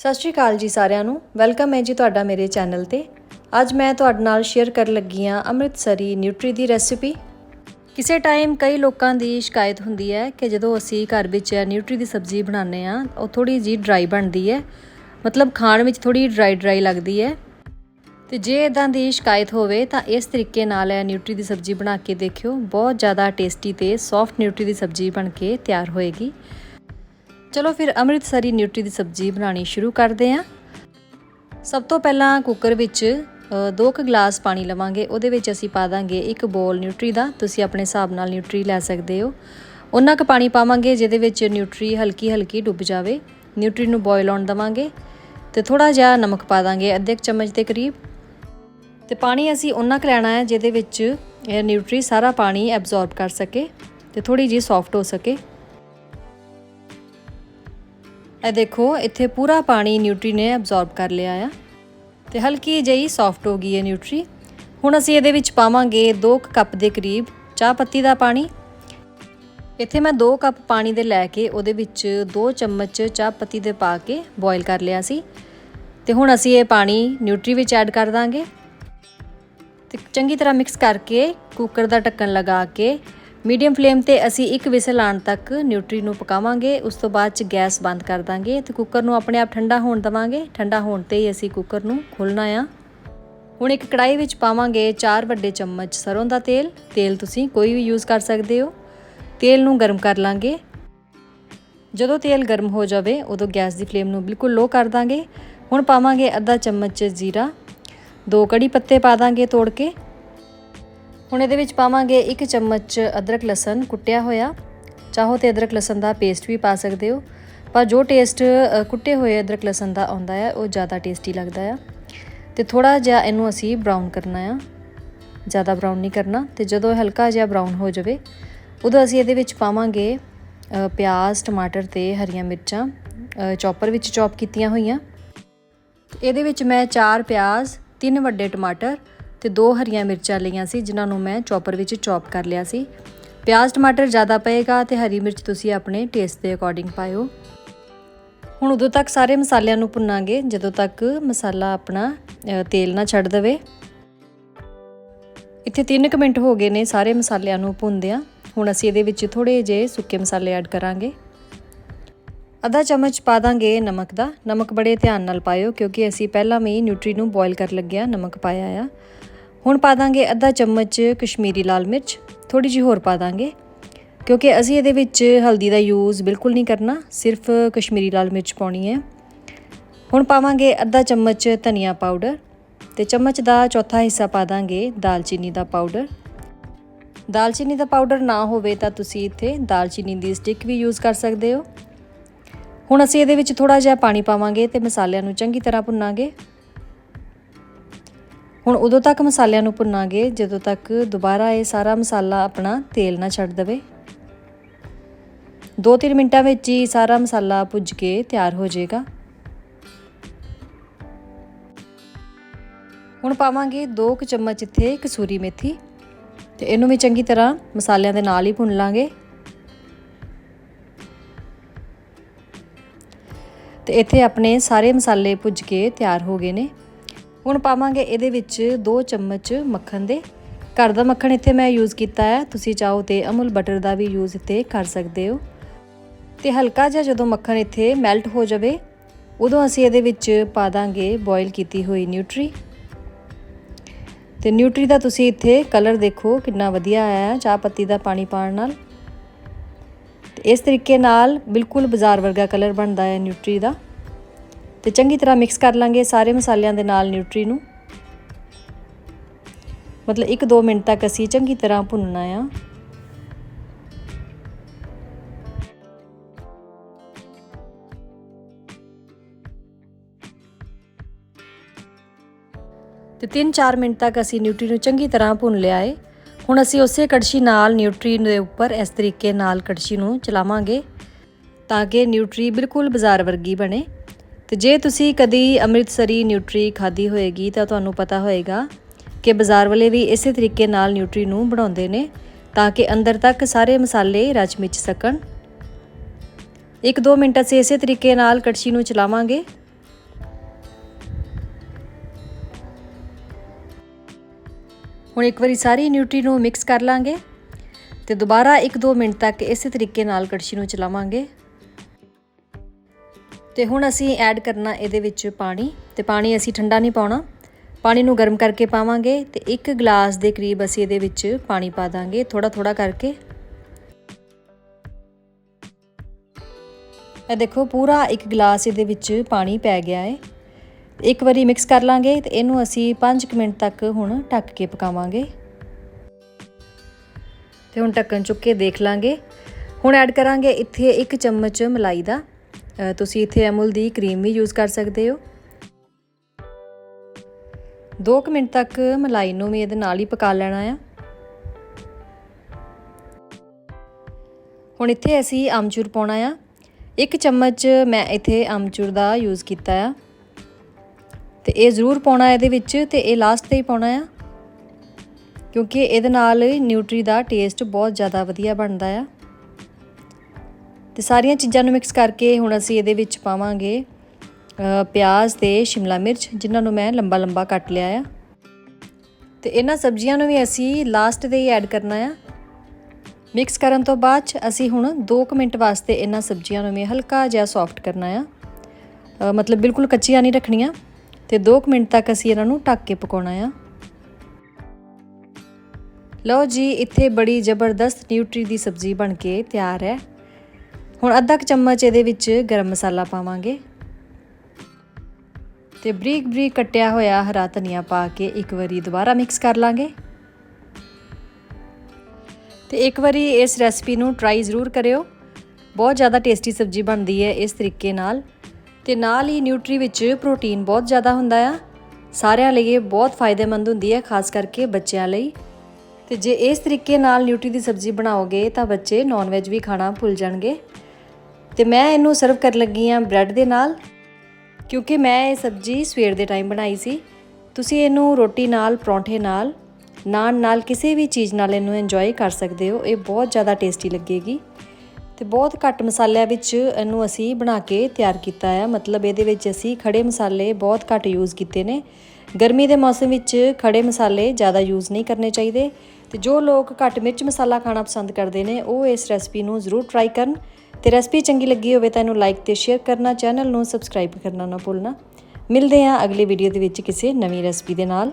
ਸਤਿ ਸ਼੍ਰੀ ਅਕਾਲ ਜੀ ਸਾਰਿਆਂ ਨੂੰ। ਵੈਲਕਮ ਹੈ ਜੀ ਤੁਹਾਡਾ ਮੇਰੇ ਚੈਨਲ ਤੇ। ਅੱਜ ਮੈਂ ਤੁਹਾਡੇ ਨਾਲ ਸ਼ੇਅਰ ਕਰਨ ਲੱਗੀ ਹਾਂ ਅੰਮ੍ਰਿਤਸਰੀ ਨਿਊਟਰੀ ਦੀ ਰੈਸਿਪੀ। ਕਿਸੇ ਟਾਈਮ ਕਈ ਲੋਕਾਂ ਦੀ ਸ਼ਿਕਾਇਤ ਹੁੰਦੀ ਹੈ ਕਿ ਜਦੋਂ ਅਸੀਂ ਘਰ ਵਿੱਚ ਨਿਊਟਰੀ ਦੀ ਸਬਜ਼ੀ ਬਣਾਉਂਦੇ ਆ ਉਹ ਥੋੜੀ ਜੀ ਡਰਾਈ ਬਣਦੀ ਹੈ। ਮਤਲਬ ਖਾਣ ਵਿੱਚ ਥੋੜੀ ਡਰਾਈ ਡਰਾਈ ਲੱਗਦੀ ਹੈ। ਤੇ ਜੇ ਇਦਾਂ ਦੀ ਸ਼ਿਕਾਇਤ ਹੋਵੇ ਤਾਂ ਇਸ ਤਰੀਕੇ ਨਾਲ ਇਹ ਨਿਊਟਰੀ ਦੀ ਸਬਜ਼ੀ ਬਣਾ ਕੇ ਦੇਖਿਓ। ਬਹੁਤ ਜ਼ਿਆਦਾ ਟੇਸਟੀ ਤੇ ਸੌਫਟ ਨਿਊਟਰੀ ਦੀ ਸਬਜ਼ੀ ਬਣ ਕੇ ਤਿਆਰ ਹੋਏਗੀ। ਚਲੋ ਫਿਰ ਅੰਮ੍ਰਿਤਸਰੀ ਨਿਊਟਰੀ ਦੀ ਸਬਜ਼ੀ ਬਣਾਉਣੀ ਸ਼ੁਰੂ ਕਰਦੇ ਹਾਂ। ਸਭ ਤੋਂ ਪਹਿਲਾਂ ਕੁੱਕਰ ਵਿੱਚ 2 ਕੁ ਗਲਾਸ ਪਾਣੀ ਲਵਾਂਗੇ। ਉਹਦੇ ਵਿੱਚ ਅਸੀਂ ਪਾ ਦਾਂਗੇ ਇੱਕ ਬੋਲ ਨਿਊਟਰੀ ਦਾ। ਤੁਸੀਂ ਆਪਣੇ ਹਿਸਾਬ ਨਾਲ ਨਿਊਟਰੀ ਲੈ ਸਕਦੇ ਹੋ। ਉਹਨਾਂ ਕੁ ਪਾਣੀ ਪਾਵਾਂਗੇ ਜਿਹਦੇ ਵਿੱਚ ਨਿਊਟਰੀ ਹਲਕੀ ਹਲਕੀ ਡੁੱਬ ਜਾਵੇ। ਨਿਊਟਰੀ ਨੂੰ ਬੋਇਲ ਆਉਣ ਦਵਾਂਗੇ ਤੇ ਥੋੜਾ ਜਿਹਾ ਨਮਕ ਪਾ ਦਾਂਗੇ ਅੱਧੇ ਕੁ ਚਮਚ ਦੇ ਕਰੀਬ। ਤੇ ਪਾਣੀ ਅਸੀਂ ਉਹਨਾਂ ਕੁ ਲੈਣਾ ਹੈ ਜਿਹਦੇ ਵਿੱਚ ਨਿਊਟਰੀ ਸਾਰਾ ਪਾਣੀ ਐਬਜ਼ੌਰਬ ਕਰ ਸਕੇ ਤੇ ਥੋੜੀ ਜੀ ਸੌਫਟ ਹੋ ਸਕੇ। ਇਹ ਦੇਖੋ, ਇੱਥੇ ਪੂਰਾ ਪਾਣੀ ਨਿਊਟਰੀ ਨੇ ਐਬਜ਼ੌਰਬ ਕਰ ਲਿਆ ਆ। ਤੇ ਹਲਕੀ ਜਿਹੀ ਸੌਫਟ ਹੋ ਗਈ ਹੈ ਨਿਊਟਰੀ। ਹੁਣ ਅਸੀਂ ਇਹਦੇ ਵਿੱਚ ਪਾਵਾਂਗੇ 2 ਕੱਪ ਦੇ ਕਰੀਬ ਚਾਹ ਪੱਤੀ ਦਾ ਪਾਣੀ। ਇੱਥੇ ਮੈਂ 2 ਕੱਪ ਪਾਣੀ ਦੇ ਲੈ ਕੇ ਉਹਦੇ ਵਿੱਚ 2 ਚਮਚ ਚਾਹ ਪੱਤੀ ਦੇ ਪਾ ਕੇ ਬੋਇਲ ਕਰ ਲਿਆ ਸੀ। ਤੇ ਹੁਣ ਅਸੀਂ ਇਹ ਪਾਣੀ ਨਿਊਟਰੀ ਵਿੱਚ ਐਡ ਕਰ ਦਾਂਗੇ। ਤੇ ਚੰਗੀ ਤਰ੍ਹਾਂ ਮਿਕਸ ਕਰਕੇ ਕੁੱਕਰ ਦਾ ਢੱਕਣ ਲਗਾ ਕੇ ਮੀਡੀਅਮ ਫਲੇਮ ਤੇ ਅਸੀਂ ਇੱਕ ਵਿਸਲ ਆਉਣ ਤੱਕ ਨਿਊਟਰੀ ਨੂੰ ਪਕਾਵਾਂਗੇ, ਉਸ ਤੋਂ ਬਾਅਦ ਚ ਗੈਸ ਬੰਦ ਕਰ ਦਾਂਗੇ ਤੇ ਕੁੱਕਰ ਨੂੰ ਆਪਣੇ ਆਪ ਠੰਡਾ ਹੋਣ ਦਵਾਂਗੇ। ਠੰਡਾ ਹੋਣ ਤੇ ਹੀ ਅਸੀਂ ਕੁੱਕਰ ਨੂੰ ਖੋਲਣਾ ਆ। ਹੁਣ ਇੱਕ ਕੜਾਈ ਵਿੱਚ ਪਾਵਾਂਗੇ 4 ਵੱਡੇ ਚਮਚ ਸਰੋਂ ਦਾ ਤੇਲ। ਤੇਲ ਤੁਸੀਂ ਕੋਈ ਵੀ ਯੂਜ਼ ਕਰ ਸਕਦੇ ਹੋ। ਤੇਲ ਨੂੰ ਗਰਮ ਕਰ ਲਾਂਗੇ। ਜਦੋਂ ਤੇਲ ਗਰਮ ਹੋ ਜਾਵੇ, ਉਦੋਂ ਗੈਸ ਦੀ ਫਲੇਮ ਨੂੰ ਬਿਲਕੁਲ ਲੋ ਕਰ ਦਾਂਗੇ। ਹੁਣ ਪਾਵਾਂਗੇ ਅੱਧਾ ਚਮਚ ਜ਼ੀਰਾ। ਦੋ ਕੜੀ ਪੱਤੇ ਪਾ ਦਾਂਗੇ ਤੋੜ ਕੇ। ਹੁਣ ਇਹਦੇ ਵਿੱਚ ਪਾਵਾਂਗੇ ਇੱਕ ਚਮਚ ਅਦਰਕ ਲਸਣ ਕੁੱਟਿਆ ਹੋਇਆ। ਚਾਹੋ ਤੇ ਅਦਰਕ ਲਸਣ ਦਾ ਪੇਸਟ ਵੀ ਪਾ ਸਕਦੇ ਹੋ। ਪਰ ਜੋ ਟੇਸਟ ਕੁੱਟੇ ਹੋਏ ਅਦਰਕ ਲਸਣ ਦਾ ਆਉਂਦਾ ਹੈ ਉਹ ਜ਼ਿਆਦਾ ਟੇਸਟੀ ਲੱਗਦਾ ਆ। ਤੇ ਥੋੜਾ ਜਿਹਾ ਇਹਨੂੰ ਅਸੀਂ ਬਰਾਊਨ ਕਰਨਾ ਆ। ਜ਼ਿਆਦਾ ਬਰਾਊਨ ਨਹੀਂ ਕਰਨਾ। ਤੇ ਜਦੋਂ ਹਲਕਾ ਜਿਹਾ ਬਰਾਊਨ ਹੋ ਜਾਵੇ, ਉਦੋਂ ਅਸੀਂ ਇਹਦੇ ਵਿੱਚ ਪਾਵਾਂਗੇ ਪਿਆਜ਼, ਟਮਾਟਰ ਤੇ ਹਰੀਆਂ ਮਿਰਚਾਂ ਚੌਪਰ ਵਿੱਚ ਚੌਪ ਕੀਤੀਆਂ ਹੋਈਆਂ। ਇਹਦੇ ਵਿੱਚ ਮੈਂ 4 ਪਿਆਜ਼, ਤਿੰਨ ਵੱਡੇ ਟਮਾਟਰ ਤੇ ਦੋ ਹਰੀਆਂ ਮਿਰਚਾਂ ਲਈਆਂ ਸੀ, ਜਿਨ੍ਹਾਂ ਨੂੰ ਮੈਂ ਚੌਪਰ ਵਿੱਚ ਚੌਪ ਕਰ ਲਿਆ ਸੀ। ਪਿਆਜ਼, ਟਮਾਟਰ ਜ਼ਿਆਦਾ ਪਏਗਾ ਤੇ ਹਰੀ ਮਿਰਚ ਤੁਸੀਂ ਆਪਣੇ ਟੇਸਟ ਦੇ ਅਕੋਰਡਿੰਗ ਪਾਇਓ। ਹੁਣ ਉਦੋਂ ਤੱਕ ਸਾਰੇ ਮਸਾਲਿਆਂ ਨੂੰ ਭੁੰਨਾਂਗੇ, ਜਦੋਂ ਤੱਕ ਮਸਾਲਾ ਆਪਣਾ ਤੇਲ ਨਾ ਛੱਡ ਦੇਵੇ। ਇੱਥੇ 3 ਮਿੰਟ ਹੋ ਗਏ ਨੇ ਸਾਰੇ ਮਸਾਲਿਆਂ ਨੂੰ ਭੁੰਨਦਿਆਂ। ਹੁਣ ਅਸੀਂ ਇਹਦੇ ਵਿੱਚ ਥੋੜੇ ਜਿਹੇ ਸੁੱਕੇ ਮਸਾਲੇ ਐਡ ਕਰਾਂਗੇ। ਅੱਧਾ ਚਮਚ ਪਾ ਦਾਂਗੇ ਨਮਕ ਦਾ। ਨਮਕ ਬੜੇ ਧਿਆਨ ਨਾਲ ਪਾਇਓ, ਕਿਉਂਕਿ ਅਸੀਂ ਪਹਿਲਾਂ ਵੀ ਨਿਊਟਰੀ ਨੂੰ ਬੋਇਲ ਕਰ ਲੱਗਿਆ ਨਮਕ ਪਾਇਆ ਆ। ਹੁਣ ਪਾ ਦਾਂਗੇ ਅੱਧਾ ਚਮਚ ਕਸ਼ਮੀਰੀ ਲਾਲ ਮਿਰਚ ਥੋੜੀ ਜਿਹੀ ਹੋਰ ਪਾ ਦਾਂਗੇ। ਕਿਉਂਕਿ ਅਸੀਂ ਇਹਦੇ ਵਿੱਚ ਹਲਦੀ ਦਾ ਯੂਜ਼ ਬਿਲਕੁਲ ਨਹੀਂ ਕਰਨਾ, ਸਿਰਫ ਕਸ਼ਮੀਰੀ ਲਾਲ ਮਿਰਚ ਪਾਉਣੀ ਹੈ। ਹੁਣ ਪਾਵਾਂਗੇ ਅੱਧਾ ਚਮਚ ਧਨੀਆ ਪਾਊਡਰ ਤੇ ਚਮਚ ਦਾ ਚੌਥਾ ਹਿੱਸਾ ਪਾ ਦਾਂਗੇ ਦਾਲਚੀਨੀ ਦਾ ਪਾਊਡਰ। ਦਾਲਚੀਨੀ ਦਾ ਪਾਊਡਰ ਨਾ ਹੋਵੇ ਤਾਂ ਤੁਸੀਂ ਇੱਥੇ ਦਾਲਚੀਨੀ ਦੀ ਸਟਿਕ ਵੀ ਯੂਜ਼ ਕਰ ਸਕਦੇ ਹੋ। ਹੁਣ ਅਸੀਂ ਇਹਦੇ ਵਿੱਚ ਥੋੜਾ ਜਿਹਾ ਪਾਣੀ ਪਾਵਾਂਗੇ ਤੇ ਮਸਾਲਿਆਂ ਨੂੰ ਚੰਗੀ ਤਰ੍ਹਾਂ ਭੁੰਨਾਂਗੇ। ਹੁਣ ਉਦੋਂ ਤੱਕ ਮਸਾਲਿਆਂ ਨੂੰ ਭੁੰਨਾਂਗੇ, ਜਦੋਂ ਤੱਕ ਦੁਬਾਰਾ ਇਹ ਸਾਰਾ ਮਸਾਲਾ ਆਪਣਾ ਤੇਲ ਨਾ ਛੱਡ ਦੇਵੇ। 2-3 ਮਿੰਟਾਂ ਵਿੱਚ ਹੀ ਸਾਰਾ ਮਸਾਲਾ ਭੁੱਜ ਕੇ ਤਿਆਰ ਹੋ ਜਾਏਗਾ। ਹੁਣ ਪਾਵਾਂਗੇ 2 ਕੁ ਚਮਚ ਇੱਥੇ ਕਸੂਰੀ ਮੇਥੀ ਤੇ ਇਹਨੂੰ ਵੀ ਚੰਗੀ ਤਰ੍ਹਾਂ ਮਸਾਲਿਆਂ ਦੇ ਨਾਲ ਹੀ ਭੁੰਨ ਲਾਂਗੇ। ਤੇ ਇੱਥੇ ਆਪਣੇ ਸਾਰੇ ਮਸਾਲੇ ਭੁੱਜ ਕੇ ਤਿਆਰ ਹੋ ਗਏ ਨੇ। ਹੁਣ ਪਾਵਾਂਗੇ ਇਹਦੇ ਵਿੱਚ 2 ਚਮਚ ਮੱਖਣ ਦੇ। ਘਰ ਦਾ ਮੱਖਣ ਇੱਥੇ ਮੈਂ ਯੂਜ਼ ਕੀਤਾ ਹੈ। ਤੁਸੀਂ ਚਾਹੋ ਤੇ ਅਮੁਲ ਬਟਰ ਦਾ ਵੀ ਯੂਜ਼ ਇੱਥੇ ਕਰ ਸਕਦੇ ਹੋ। ਤੇ ਹਲਕਾ ਜਿਹਾ ਜਦੋਂ ਮੱਖਣ ਇੱਥੇ ਮੈਲਟ ਹੋ ਜਾਵੇ, ਉਦੋਂ ਅਸੀਂ ਇਹਦੇ ਵਿੱਚ ਪਾ ਦਾਂਗੇ ਬੋਇਲ ਕੀਤੀ ਹੋਈ ਨਿਊਟਰੀ ਤੇ ਨਿਊਟਰੀ ਦਾ ਤੁਸੀਂ ਇੱਥੇ ਕਲਰ ਦੇਖੋ ਕਿੰਨਾ ਵਧੀਆ ਆਇਆ ਹੈ, ਚਾਹ ਪੱਤੀ ਦਾ ਪਾਣੀ ਪਾਣ ਨਾਲ। ਇਸ ਤਰੀਕੇ ਨਾਲ ਬਿਲਕੁਲ ਬਾਜ਼ਾਰ ਵਰਗਾ ਕਲਰ ਬਣਦਾ ਹੈ ਨਿਊਟਰੀ ਦਾ। ਤੇ ਚੰਗੀ ਤਰ੍ਹਾਂ ਮਿਕਸ ਕਰ ਲਾਂਗੇ ਸਾਰੇ ਮਸਾਲਿਆਂ ਦੇ ਨਾਲ ਨਿਊਟਰੀ ਨੂੰ। ਮਤਲਬ 1-2 ਮਿੰਟ ਤੱਕ ਅਸੀਂ ਚੰਗੀ ਤਰ੍ਹਾਂ ਭੁੰਨਣਾ ਆ। ਤੇ 3-4 ਮਿੰਟ ਤੱਕ ਅਸੀਂ ਨਿਊਟਰੀ ਨੂੰ ਚੰਗੀ ਤਰ੍ਹਾਂ ਭੁੰਨ ਲਿਆ ਏ। ਹੁਣ ਅਸੀਂ ਉਸੇ ਕੜਛੀ ਨਾਲ ਨਿਊਟਰੀ ਦੇ ਉੱਪਰ ਇਸ ਤਰੀਕੇ ਨਾਲ ਕੜਛੀ ਨੂੰ ਚਲਾਵਾਂਗੇ ਤਾਂ ਕਿ ਨਿਊਟਰੀ ਬਿਲਕੁਲ ਬਾਜ਼ਾਰ ਵਰਗੀ ਬਣੇ। ਤੇ ਜੇ ਤੁਸੀਂ ਕਦੀ ਅੰਮ੍ਰਿਤਸਰੀ ਨਿਊਟਰੀ ਖਾਧੀ ਹੋਏਗੀ ਤਾਂ ਤੁਹਾਨੂੰ ਪਤਾ ਹੋਏਗਾ ਕਿ ਬਾਜ਼ਾਰ ਵਾਲੇ ਵੀ ਇਸੇ ਤਰੀਕੇ ਨਾਲ ਨਿਊਟਰੀ ਨੂੰ ਬਣਾਉਂਦੇ ਨੇ ਤਾਂ ਕਿ ਅੰਦਰ ਤੱਕ ਸਾਰੇ ਮਸਾਲੇ ਰਚ ਮਿਚ ਸਕਣ। 1-2 ਮਿੰਟ ਅਸੀਂ ਇਸੇ ਤਰੀਕੇ ਨਾਲ ਕੜਛੀ ਨੂੰ ਚਲਾਵਾਂਗੇ। ਹੁਣ ਇੱਕ ਵਾਰੀ ਸਾਰੀ ਨਿਊਟਰੀ ਨੂੰ ਮਿਕਸ ਕਰ ਲਾਂਗੇ ਤੇ ਦੁਬਾਰਾ 1-2 ਮਿੰਟ ਤੱਕ ਇਸੇ ਤਰੀਕੇ ਨਾਲ ਕੜਛੀ ਨੂੰ ਚਲਾਵਾਂਗੇ। ਤੇ ਹੁਣ ਅਸੀਂ ਐਡ ਕਰਨਾ ਇਹਦੇ ਵਿੱਚ ਪਾਣੀ ਤੇ ਪਾਣੀ ਅਸੀਂ ਠੰਡਾ ਨਹੀਂ ਪਾਉਣਾ। ਪਾਣੀ ਨੂੰ ਗਰਮ ਕਰਕੇ ਪਾਵਾਂਗੇ ਤੇ ਇੱਕ ਗਲਾਸ ਦੇ ਕਰੀਬ ਅਸੀਂ ਇਹਦੇ ਵਿੱਚ ਪਾਣੀ ਪਾ ਦਾਂਗੇ ਥੋੜਾ ਥੋੜਾ ਕਰਕੇ। ਇਹ ਦੇਖੋ ਪੂਰਾ ਇੱਕ ਗਲਾਸ ਇਹਦੇ ਵਿੱਚ ਪਾਣੀ ਪੈ ਗਿਆ ਹੈ ਇੱਕ ਵਾਰੀ ਮਿਕਸ ਕਰ ਲਾਂਗੇ ਤੇ ਇਹਨੂੰ ਅਸੀਂ 5 ਮਿੰਟ ਤੱਕ ਹੁਣ ਢੱਕ ਕੇ ਪਕਾਵਾਂਗੇ। ਤੇ ਹੁਣ ਢੱਕਣ ਚੁੱਕ ਕੇ ਦੇਖ ਲਾਂਗੇ। ਹੁਣ ਐਡ ਕਰਾਂਗੇ ਇੱਥੇ ਇੱਕ ਚਮਚ ਮਲਾਈ ਦਾ। ਤੁਸੀਂ ਇੱਥੇ ਅਮੁਲ ਦੀ ਕਰੀਮ ਵੀ ਯੂਜ਼ ਕਰ ਸਕਦੇ ਹੋ। 2 ਮਿੰਟ ਤੱਕ ਮਲਾਈ ਨੂੰ ਵੀ ਇਹਦੇ ਨਾਲ ਹੀ ਪਕਾ ਲੈਣਾ ਆ। ਹੁਣ ਇੱਥੇ ਅਸੀਂ ਆਮਚੂਰ ਪਾਉਣਾ ਆ। ਇੱਕ ਚਮਚ ਮੈਂ ਇੱਥੇ ਆਮਚੂਰ ਦਾ ਯੂਜ਼ ਕੀਤਾ ਆ। ਤੇ ਇਹ ਜ਼ਰੂਰ ਪਾਉਣਾ ਇਹਦੇ ਵਿੱਚ ਤੇ ਇਹ ਲਾਸਟ ਤੇ ਹੀ ਪਾਉਣਾ ਆ। ਕਿਉਂਕਿ ਇਹਦੇ ਨਾਲ ਨਿਊਟਰੀ ਦਾ ਟੇਸਟ ਬਹੁਤ ਜ਼ਿਆਦਾ ਵਧੀਆ ਬਣਦਾ ਆ। ਤੇ ਸਾਰੀਆਂ ਚੀਜ਼ਾਂ ਨੂੰ ਮਿਕਸ ਕਰਕੇ ਹੁਣ ਅਸੀਂ ਇਹਦੇ ਵਿੱਚ ਪਾਵਾਂਗੇ ਪਿਆਜ਼ ਤੇ ਸ਼ਿਮਲਾ ਮਿਰਚ, ਜਿਨ੍ਹਾਂ ਨੂੰ ਮੈਂ ਲੰਬਾ ਲੰਬਾ ਕੱਟ ਲਿਆ ਆ। ਤੇ ਇਹਨਾਂ ਸਬਜ਼ੀਆਂ ਨੂੰ ਵੀ ਅਸੀਂ ਲਾਸਟ ਤੇ ਹੀ ਐਡ ਕਰਨਾ ਆ। ਮਿਕਸ ਕਰਨ ਤੋਂ ਬਾਅਦ 'ਚ ਅਸੀਂ ਹੁਣ 2 ਮਿੰਟ ਵਾਸਤੇ ਇਹਨਾਂ ਸਬਜ਼ੀਆਂ ਨੂੰ ਵੀ ਹਲਕਾ ਜਿਹਾ ਸੌਫਟ ਕਰਨਾ ਆ। ਮਤਲਬ ਬਿਲਕੁਲ ਕੱਚੀਆਂ ਨਹੀਂ ਰੱਖਣੀਆਂ। ਤੇ 2 ਮਿੰਟ ਤੱਕ ਅਸੀਂ ਇਹਨਾਂ ਨੂੰ ਢੱਕ ਕੇ ਪਕਾਉਣਾ ਆ। ਲਓ ਜੀ, ਇੱਥੇ ਬੜੀ ਜ਼ਬਰਦਸਤ ਨਿਊਟਰੀ ਦੀ ਸਬਜ਼ੀ ਬਣ ਕੇ ਤਿਆਰ ਹੈ। ਹੁਣ ਅੱਧਾ ਕੁ ਚਮਚ ਇਹਦੇ ਵਿੱਚ ਗਰਮ ਮਸਾਲਾ ਪਾਵਾਂਗੇ। ਤੇ ਬਰੀਕ ਬਰੀਕ ਕੱਟਿਆ ਹੋਇਆ ਹਰਾ ਧਨੀਆ ਪਾ ਕੇ ਇੱਕ ਵਾਰੀ ਦੁਬਾਰਾ ਮਿਕਸ ਕਰ ਲਾਂਗੇ। ਤੇ ਇੱਕ ਵਾਰੀ ਇਸ ਰੈਸਪੀ ਨੂੰ ਟਰਾਈ ਜ਼ਰੂਰ ਕਰਿਓ। ਬਹੁਤ ਜ਼ਿਆਦਾ ਟੇਸਟੀ ਸਬਜ਼ੀ ਬਣਦੀ ਹੈ ਇਸ ਤਰੀਕੇ ਨਾਲ। ਤੇ ਨਾਲ ਹੀ ਨਿਊਟਰੀ ਵਿੱਚ ਪ੍ਰੋਟੀਨ ਬਹੁਤ ਜ਼ਿਆਦਾ ਹੁੰਦਾ ਆ। ਸਾਰਿਆਂ ਲਈ ਇਹ ਬਹੁਤ ਫਾਇਦੇਮੰਦ ਹੁੰਦੀ ਹੈ, ਖਾਸ ਕਰਕੇ ਬੱਚਿਆਂ ਲਈ। ਤੇ ਜੇ ਇਸ ਤਰੀਕੇ ਨਾਲ ਨਿਊਟਰੀ ਦੀ ਸਬਜ਼ੀ ਬਣਾਓਗੇ ਤਾਂ ਬੱਚੇ ਨਾਨ ਵੈਜ ਵੀ ਖਾਣਾ ਭੁੱਲ ਜਾਣਗੇ। ਤੇ ਮੈਂ ਇਹਨੂੰ ਸਰਵ ਕਰਨ ਲੱਗੀ ਆ ਬ੍ਰੈਡ ਦੇ ਨਾਲ, ਕਿਉਂਕਿ ਮੈਂ ਇਹ ਸਬਜ਼ੀ ਸਵੇਰ ਦੇ ਟਾਈਮ ਬਣਾਈ ਸੀ। ਤੁਸੀਂ ਇਹਨੂੰ ਰੋਟੀ ਨਾਲ, ਪਰੌਂਠੇ ਨਾਲ, ਨਾਨ ਨਾਲ, ਕਿਸੇ ਵੀ ਚੀਜ਼ ਨਾਲ ਇਹਨੂੰ ਇੰਜੋਏ ਕਰ ਸਕਦੇ ਹੋ। ਇਹ ਬਹੁਤ ਜ਼ਿਆਦਾ ਟੇਸਟੀ ਲੱਗੇਗੀ ਤੇ ਬਹੁਤ ਘੱਟ ਮਸਾਲਿਆਂ ਵਿੱਚ ਇਹਨੂੰ ਅਸੀਂ ਬਣਾ ਕੇ ਤਿਆਰ ਕੀਤਾ ਹੈ। ਮਤਲਬ ਇਹਦੇ ਵਿੱਚ ਅਸੀਂ ਖੜੇ ਮਸਾਲੇ ਬਹੁਤ ਘੱਟ ਯੂਜ਼ ਕੀਤੇ ਨੇ। ਗਰਮੀ ਦੇ ਮੌਸਮ ਵਿੱਚ ਖੜੇ ਮਸਾਲੇ ਜ਼ਿਆਦਾ ਯੂਜ਼ ਨਹੀਂ ਕਰਨੇ ਚਾਹੀਦੇ ਤੇ ਜੋ ਲੋਕ ਘੱਟ ਮਿਰਚ ਮਸਾਲਾ ਖਾਣਾ ਪਸੰਦ ਕਰਦੇ ਨੇ, ਉਹ ਇਸ ਰੈਸਪੀ ਨੂੰ ਜ਼ਰੂਰ ਟਰਾਈ ਕਰਨ। ਤੇ ਰੈਸਪੀ ਚੰਗੀ ਲੱਗੀ ਹੋਵੇ ਤਾਂ ਇਹਨੂੰ ਲਾਈਕ ਤੇ ਸ਼ੇਅਰ ਕਰਨਾ ਚੈਨਲ ਨੂੰ ਸਬਸਕ੍ਰਾਈਬ ਕਰਨਾ ਨਾ ਭੁੱਲਣਾ। ਮਿਲਦੇ ਹਾਂ ਅਗਲੀ ਵੀਡੀਓ ਦੇ ਵਿੱਚ ਕਿਸੇ ਨਵੀਂ ਰੈਸਪੀ ਦੇ ਨਾਲ।